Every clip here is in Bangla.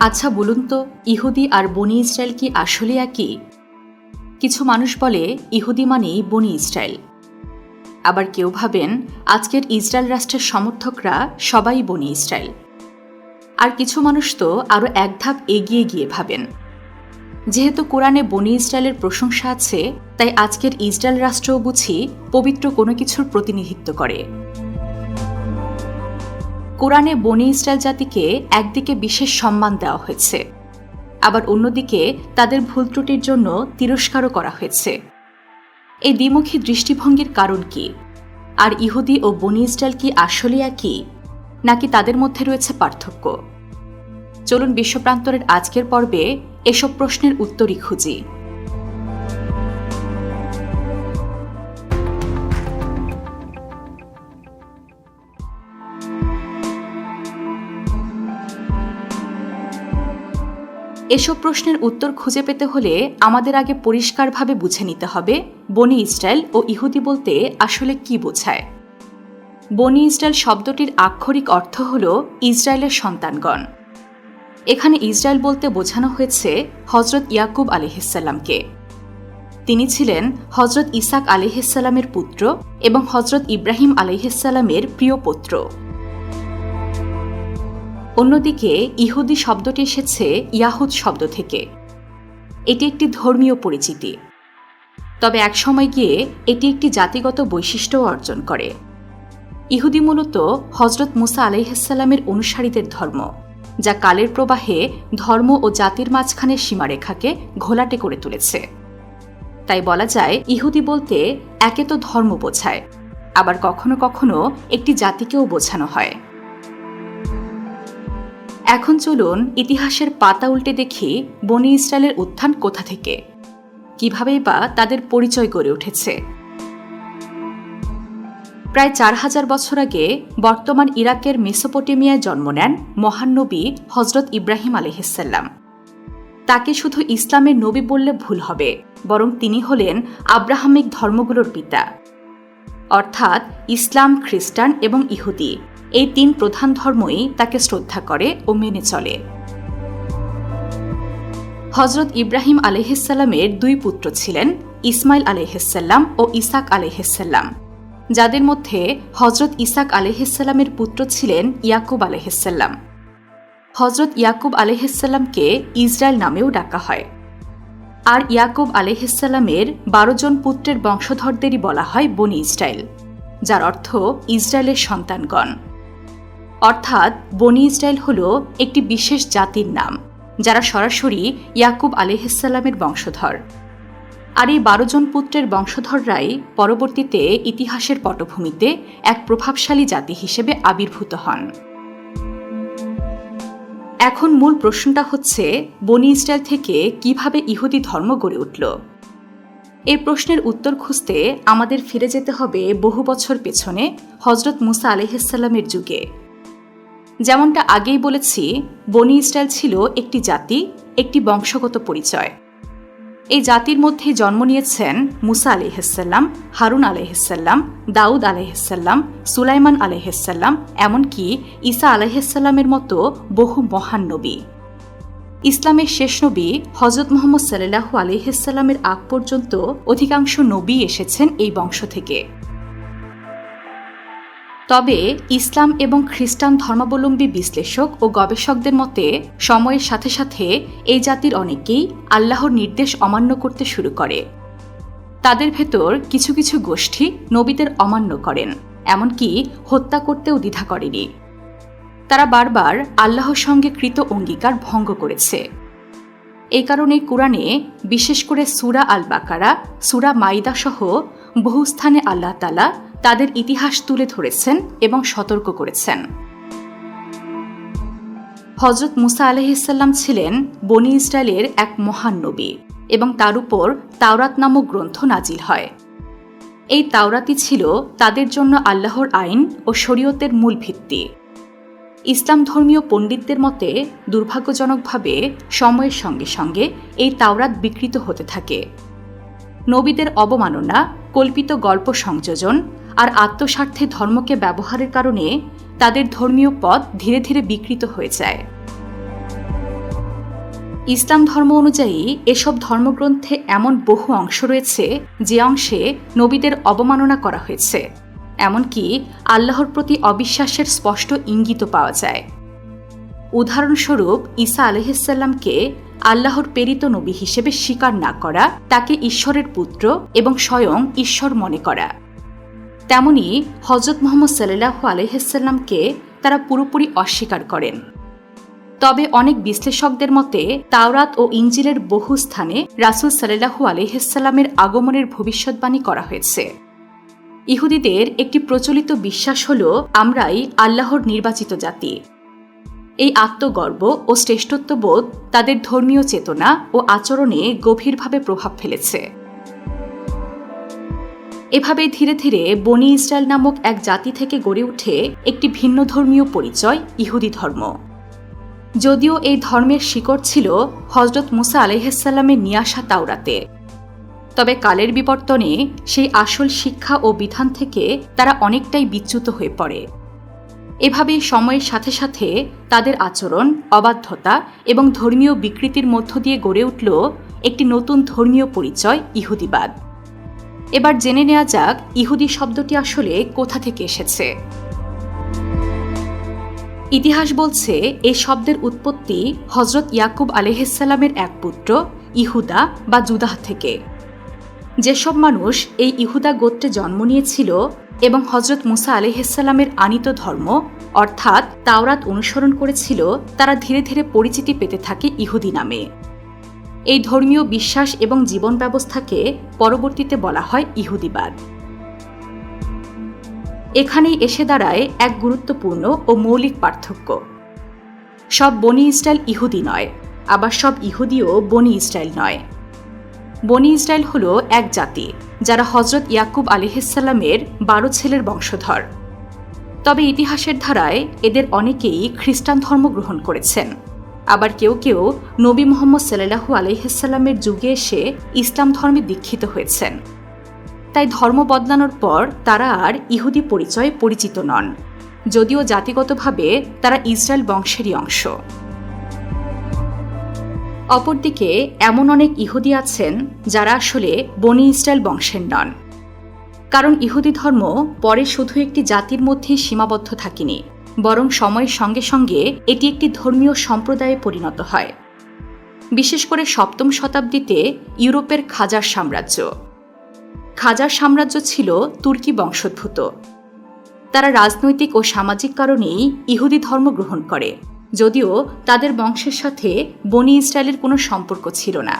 আচ্ছা বলুন তো, ইহুদি আর বনি ইসরায়েল কি আসলে একই? কিছু মানুষ বলে, ইহুদি মানেই বনি ইসরায়েল। আবার কেউ ভাবেন, আজকের ইসরায়েল রাষ্ট্রের সমর্থকরা সবাই বনি ইসরায়েল। আর কিছু মানুষ তো আরও এক ধাপ এগিয়ে গিয়ে ভাবেন। যেহেতু কোরআনে বনি ইসরায়েলের প্রশংসা আছে, তাই আজকের ইসরায়েল রাষ্ট্রও বুঝি পবিত্র কোনো কিছুর প্রতিনিধিত্ব করে। কোরআনে বনি ইসরায়েল জাতিকে একদিকে বিশেষ সম্মান দেওয়া হয়েছে, আবার অন্যদিকে তাদের ভুল ত্রুটির জন্য তিরস্কারও করা হয়েছে। এই দ্বিমুখী দৃষ্টিভঙ্গির কারণ কি? আর ইহুদি ও বনি ইসরায়েল কি আসলে একই, নাকি তাদের মধ্যে রয়েছে পার্থক্য? চলুন বিশ্বপ্রান্তরের আজকের পর্বে এসব প্রশ্নের উত্তরই খুঁজি। এসব প্রশ্নের উত্তর খুঁজে পেতে হলে আমাদের আগে পরিষ্কারভাবে বুঝে নিতে হবে বনি ইসরায়েল ও ইহুদি বলতে আসলে কি বোঝায়। বনি ইসরায়েল শব্দটির আক্ষরিক অর্থ হল ইসরায়েলের সন্তানগণ। এখানে ইসরায়েল বলতে বোঝানো হয়েছে হজরত ইয়াকুব আলিহিসাল্লামকে তিনি ছিলেন হজরত ইসাক আলিহিসাল্লামের পুত্র এবং হজরত ইব্রাহিম আলিহিসাল্লামের প্রিয় পুত্র। অন্যদিকে, ইহুদি শব্দটি এসেছে ইয়াহুদ শব্দ থেকে। এটি একটি ধর্মীয় পরিচিতি। তবে একসময় গিয়ে এটি একটি জাতিগত বৈশিষ্ট্য অর্জন করে। ইহুদি মূলত হজরত মুসা আলাইহাসাল্লামের অনুসারীদের ধর্ম, যা কালের প্রবাহে ধর্ম ও জাতির মাঝখানে সীমারেখাকে ঘোলাটে করে তুলেছে। তাই বলা যায়, ইহুদি বলতে একে তো ধর্ম বোঝায়, আবার কখনো কখনো একটি জাতিকেও বোঝানো হয়। এখন চলুন ইতিহাসের পাতা উল্টে দেখি বনি ইসরায়েলের উত্থান কোথা থেকে। কিভাবেই বা তাদের পরিচয় গড়ে উঠেছে। প্রায় চার হাজার বছর আগে বর্তমান ইরাকের মেসোপটেমিয়ায় জন্ম নেন মহানবী হজরত ইব্রাহিম আলহিসাল্লাম তাকে শুধু ইসলামের নবী বললে ভুল হবে, বরং তিনি হলেন আব্রাহামিক ধর্মগুলোর পিতা। অর্থাৎ ইসলাম খ্রিস্টান এবং ইহুদি। এই তিন প্রধান ধর্মই তাকে শ্রদ্ধা করে ও মেনে চলে। হজরত ইব্রাহিম আলহিসাল্লামের দুই পুত্র ছিলেন, ইসমাইল আলহিসাল্লাম ও ইসাক আলহিসাল্লাম যাদের মধ্যে হজরত ইসাক আলহিসাল্লামের পুত্র ছিলেন ইয়াকুব আলহিসাল্লাম হজরত ইয়াকুব আলহিসাল্লামকে ইসরায়েল নামেও ডাকা হয়। আর ইয়াকুব আলহিসাল্লামের বারো জন পুত্রের বংশধরদেরই বলা হয় বনি ইসরায়েল যার অর্থ ইসরায়েলের সন্তানগণ। অর্থাৎ বনি ইসরায়েল হল একটি বিশেষ জাতির নাম, যারা সরাসরি ইয়াকুব আলহিসাল্লামের বংশধর। আর এই বারো জন পুত্রের বংশধররাই পরবর্তীতে ইতিহাসের পটভূমিতে এক প্রভাবশালী জাতি হিসেবে আবির্ভূত হন। এখন মূল প্রশ্নটা হচ্ছে, বনি ইসরায়েল থেকে কীভাবে ইহুদি ধর্ম গড়ে উঠল? এই প্রশ্নের উত্তর খুঁজতে আমাদের ফিরে যেতে হবে বহু বছর পেছনে হজরত মুসা আলহিসাল্লামের যুগে। যেমনটা আগেই বলেছি, বনি ইসরায়েল ছিল একটি জাতি, একটি বংশগত পরিচয়। এই জাতির মধ্যে জন্ম নিয়েছেন মুসা আলহিসাল্লাম হারুন আলহিসাল্লাম দাউদ আলহিসাল্লাম সুলাইমান আলহিসাল্লাম এমনকি ঈসা আলহিসাল্লামের মতো বহু মহান নবী। ইসলামের শেষ নবী হজরত মোহাম্মদ সাল্লাহু আলহিসাল্লামের আগ পর্যন্ত অধিকাংশ নবী এসেছেন এই বংশ থেকে। তবে ইসলাম এবং খ্রিস্টান ধর্মাবলম্বী বিশ্লেষক ও গবেষকদের মতে, সময়ের সাথে সাথে এই জাতির অনেকেই আল্লাহর নির্দেশ অমান্য করতে শুরু করে। তাদের ভেতর কিছু কিছু গোষ্ঠী নবীদের অমান্য করেন, এমনকি হত্যা করতেও দ্বিধা করেনি। তারা বারবার আল্লাহর সঙ্গে কৃত অঙ্গীকার ভঙ্গ করেছে। এই কারণে কোরআনে বিশেষ করে সুরা আল বাকারা সুরা মাইদা সহ বহু স্থানে আল্লাহ তালা তাদের ইতিহাস তুলে ধরেছেন এবং সতর্ক করেছেন। হজরত মুসা আলহিসাল্লাম ছিলেন বনি ইসরায়েলের এক মহান নবী এবং তার উপর তাওরাত নামক গ্রন্থ নাজিল হয়। এই তাওরাতি ছিল তাদের জন্য আল্লাহর আইন ও শরীয়তের মূল ভিত্তি। ইসলাম ধর্মীয় পণ্ডিতদের মতে দুর্ভাগ্যজনকভাবে সময়ের সঙ্গে সঙ্গে এই তাওরাত বিকৃত হতে থাকে। নবীদের অবমাননা, কল্পিত গল্প সংযোজন আর আত্মস্বার্থে ধর্মকে ব্যবহারের কারণে তাদের ধর্মীয় পথ ধীরে ধীরে বিকৃত হয়ে যায়। ইসলাম ধর্ম অনুযায়ী এসব ধর্মগ্রন্থে এমন বহু অংশ রয়েছে যে অংশে নবীদের অবমাননা করা হয়েছে। এমনকি আল্লাহর প্রতি অবিশ্বাসের স্পষ্ট ইঙ্গিত পাওয়া যায়। উদাহরণস্বরূপ ঈসা আলহিসাল্লামকে আল্লাহর প্রেরিত নবী হিসেবে স্বীকার না করা, তাকে ঈশ্বরের পুত্র এবং স্বয়ং ঈশ্বর মনে করা। তেমনি হজরত মোহাম্মদ সাল্লাহ আলহিসাল্লামকে তারা পুরোপুরি অস্বীকার করেন। তবে অনেক বিশ্লেষকদের মতে, তাওরাত ও ইঞ্জিলের বহু স্থানে রাসুল সাল্লাহু আলহিসাল্লামের আগমনের ভবিষ্যৎবাণী করা হয়েছে। ইহুদিদের একটি প্রচলিত বিশ্বাস হল, আমরাই আল্লাহর নির্বাচিত জাতি। এই আত্মগর্ব ও শ্রেষ্ঠত্ববোধ তাদের ধর্মীয় চেতনা ও আচরণে গভীরভাবে প্রভাব ফেলেছে। এভাবে ধীরে ধীরে বনি ইসরায়েল নামক এক জাতি থেকে গড়ে উঠে একটি ভিন্ন ধর্মীয় পরিচয়, ইহুদি ধর্ম। যদিও এই ধর্মের শিকড় ছিল হজরত মুসা আলহাসাল্লামের নিয়ে আসা তাওরাতে। তবে কালের বিবর্তনে সেই আসল শিক্ষা ও বিধান থেকে তারা অনেকটাই বিচ্যুত হয়ে পড়ে। এভাবে সময়ের সাথে সাথে তাদের আচরণ, অবাধ্যতা এবং ধর্মীয় বিকৃতির মধ্য দিয়ে গড়ে উঠল একটি নতুন ধর্মীয় পরিচয়, ইহুদিবাদ। এবার জেনে নেওয়া যাক ইহুদি শব্দটি আসলে কোথা থেকে এসেছে। ইতিহাস বলছে, এই শব্দের উৎপত্তি হজরত ইয়াকুব আলহিসাল্লামের এক পুত্র, ইহুদা বা জুদাহ থেকে। যেসব মানুষ এই ইহুদা গোত্রে জন্ম নিয়েছিল এবং হজরত মুসা আলহিসাল্লামের আনিত ধর্ম, অর্থাৎ তাওরাত অনুসরণ করেছিল, তারা ধীরে ধীরে পরিচিতি পেতে থাকে ইহুদি নামে। এই ধর্মীয় বিশ্বাস এবং জীবন ব্যবস্থাকে পরবর্তীতে বলা হয় ইহুদিবাদ। এখানেই এসে দাঁড়ায় এক গুরুত্বপূর্ণ ও মৌলিক পার্থক্য। সব বনি ইসরায়েল ইহুদি নয়, আবার সব ইহুদিও বনি ইসরায়েল নয়। বনি ইসরায়েল হল এক জাতি, যারা হজরত ইয়াকুব আলিহাসাল্লামের বারো ছেলের বংশধর। তবে ইতিহাসের ধারায় এদের অনেকেই খ্রিস্টান ধর্ম গ্রহণ করেছেন। আবার কেউ কেউ নবী মোহাম্মদ সাল্লাহু আলহিসাল্লামের যুগে এসে ইসলাম ধর্মে দীক্ষিত হয়েছেন। তাই ধর্ম বদলানোর পর তারা আর ইহুদি পরিচয়ে পরিচিত নন, যদিও জাতিগতভাবে তারা ইসরায়েল বংশেরই অংশ। অপরদিকে এমন অনেক ইহুদি আছেন যারা আসলে বনি ইসরায়েল বংশের নন, কারণ ইহুদি ধর্ম পরে শুধু একটি জাতির মধ্যে সীমাবদ্ধ থাকেনি। বরং সময়ের সঙ্গে সঙ্গে এটি একটি ধর্মীয় সম্প্রদায়ে পরিণত হয়। বিশেষ করে সপ্তম শতাব্দীতে ইউরোপের খাজার সাম্রাজ্য। খাজার সাম্রাজ্য ছিল তুর্কি বংশোদ্ভূত। তারা রাজনৈতিক ও সামাজিক কারণেই ইহুদি ধর্ম গ্রহণ করে, যদিও তাদের বংশের সাথে বনি ইসরায়েলের কোনো সম্পর্ক ছিল না।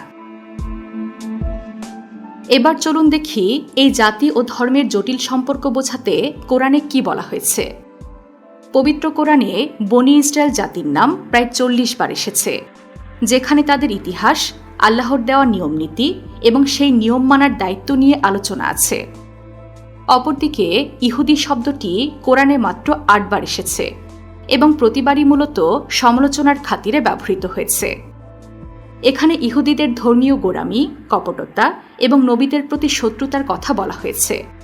এবার চলুন দেখি এই জাতি ও ধর্মের জটিল সম্পর্ক বোঝাতে কোরআনে কি বলা হয়েছে। পবিত্র কোরআনে বনি ইসরায়েল জাতির নাম প্রায় চল্লিশ বার এসেছে, যেখানে তাদের ইতিহাস, আল্লাহর দেওয়া নিয়মনীতি এবং সেই নিয়ম মানার দায়িত্ব নিয়ে আলোচনা আছে। অপরদিকে, ইহুদি শব্দটি কোরআনে মাত্র আটবার এসেছে এবং প্রতিবারই মূলত সমালোচনার খাতিরে ব্যবহৃত হয়েছে। এখানে ইহুদিদের ধর্মীয় গোড়ামি, কপটতা এবং নবীদের প্রতি শত্রুতার কথা বলা হয়েছে।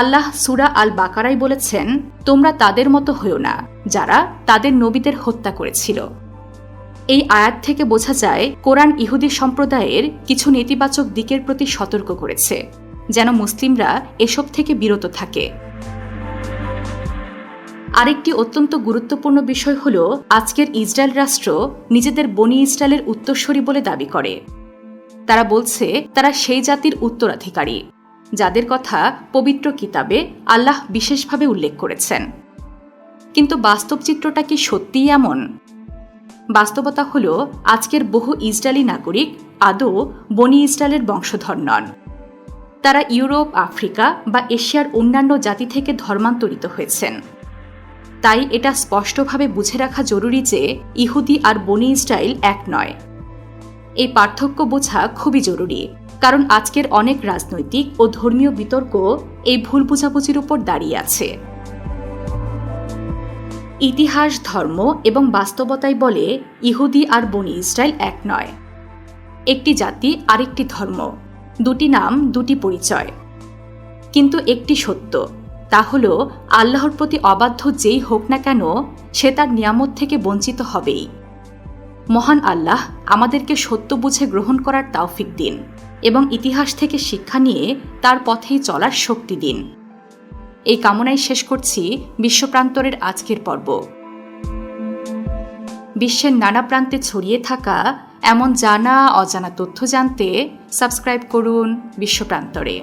আল্লাহ সুরা আল বাকারাই বলেছেন, তোমরা তাদের মতো হইও না, যারা তাদের নবীদের হত্যা করেছিল। এই আয়াত থেকে বোঝা যায়, কোরআন ইহুদি সম্প্রদায়ের কিছু নেতিবাচক দিকের প্রতি সতর্ক করেছে, যেন মুসলিমরা এসব থেকে বিরত থাকে। আরেকটি অত্যন্ত গুরুত্বপূর্ণ বিষয় হল, আজকের ইসরায়েল রাষ্ট্র নিজেদের বনি ইসরায়েলের উত্তরস্বরী বলে দাবি করে। তারা বলছে, তারা সেই জাতির উত্তরাধিকারী। যাদের কথা পবিত্র কিতাবে আল্লাহ বিশেষভাবে উল্লেখ করেছেন। কিন্তু বাস্তব চিত্রটা কি সত্যিই এমন? বাস্তবতা হল আজকের বহু ইসরায়েলি নাগরিক আদৌ বনি ইসরায়েলের বংশধর নন। তারা ইউরোপ, আফ্রিকা বা এশিয়ার অন্যান্য জাতি থেকে ধর্মান্তরিত হয়েছেন। তাই এটা স্পষ্টভাবে বুঝে রাখা জরুরি যে ইহুদি আর বনি ইসরায়েল এক নয়। এই পার্থক্য বোঝা খুবই জরুরি। কারণ আজকের অনেক রাজনৈতিক ও ধর্মীয় বিতর্ক এই ভুল বোঝাবুঝির উপর দাঁড়িয়ে আছে। ইতিহাস, ধর্ম এবং বাস্তবতায় বলে ইহুদি আর বনি ইসরায়েল এক নয়। একটি জাতি আরেকটি ধর্ম, দুটি নাম, দুটি পরিচয়। কিন্তু একটি সত্য, তা হল আল্লাহর প্রতি অবাধ্য যেই হোক না কেন, সে তার নিয়ামত থেকে বঞ্চিত হবেই। মহান আল্লাহ আমাদেরকে সত্য বুঝে গ্রহণ করার তাওফিক দিন এবং ইতিহাস থেকে শিক্ষা নিয়ে তার পথেই চলার শক্তি দিন। এই কামনায় শেষ করছি বিশ্বপ্রান্তরের আজকের পর্ব। বিশ্বের নানা প্রান্তে ছড়িয়ে থাকা এমন জানা অজানা তথ্য জানতে সাবস্ক্রাইব করুন বিশ্বপ্রান্তরে।